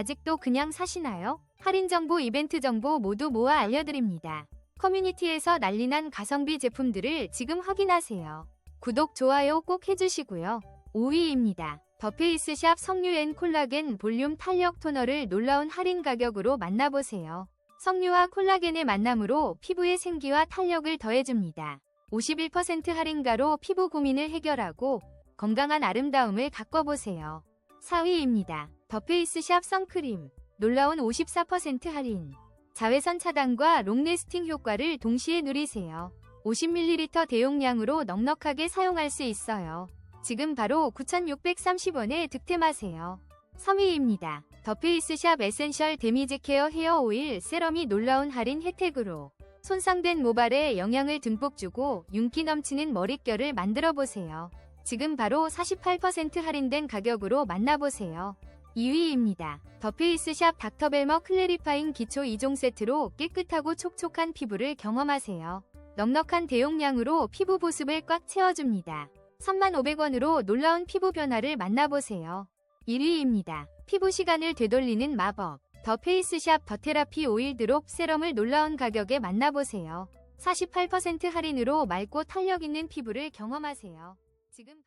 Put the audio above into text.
아직도 그냥 사시나요? 할인 정보, 이벤트 정보 모두 모아 알려드립니다. 커뮤니티에서 난리난 가성비 제품들을 지금 확인하세요. 구독, 좋아요 꼭 해주시고요. 5위입니다. 더페이스샵 석류 앤 콜라겐 볼륨 탄력 토너를 놀라운 할인 가격으로 만나보세요. 석류와 콜라겐의 만남으로 피부의 생기와 탄력을 더해줍니다. 51% 할인가로 피부 고민을 해결하고 건강한 아름다움을 가꿔보세요. 4위입니다. 더페이스샵 선크림 놀라운 54% 할인 자외선 차단과 롱래스팅 효과를 동시에 누리세요. 50ml 대용량으로 넉넉하게 사용할 수 있어요. 지금 바로 9,630원에 득템하세요. 3위입니다. 더페이스샵 에센셜 데미지 케어 헤어 오일 세럼이 놀라운 할인 혜택으로 손상된 모발에 영양을 듬뿍 주고 윤기 넘치는 머릿결을 만들어 보세요. 지금 바로 48% 할인된 가격으로 만나보세요. 2위입니다. 더페이스샵 닥터벨머 클래리파잉 기초 2종 세트로 깨끗하고 촉촉한 피부를 경험하세요. 넉넉한 대용량으로 피부 보습을 꽉 채워줍니다. 3,500원으로 놀라운 피부 변화를 만나보세요. 1위입니다. 피부 시간을 되돌리는 마법. 더 페이스샵 더 테라피 오일 드롭 세럼을 놀라운 가격에 만나보세요. 48% 할인으로 맑고 탄력 있는 피부를 경험하세요. 지금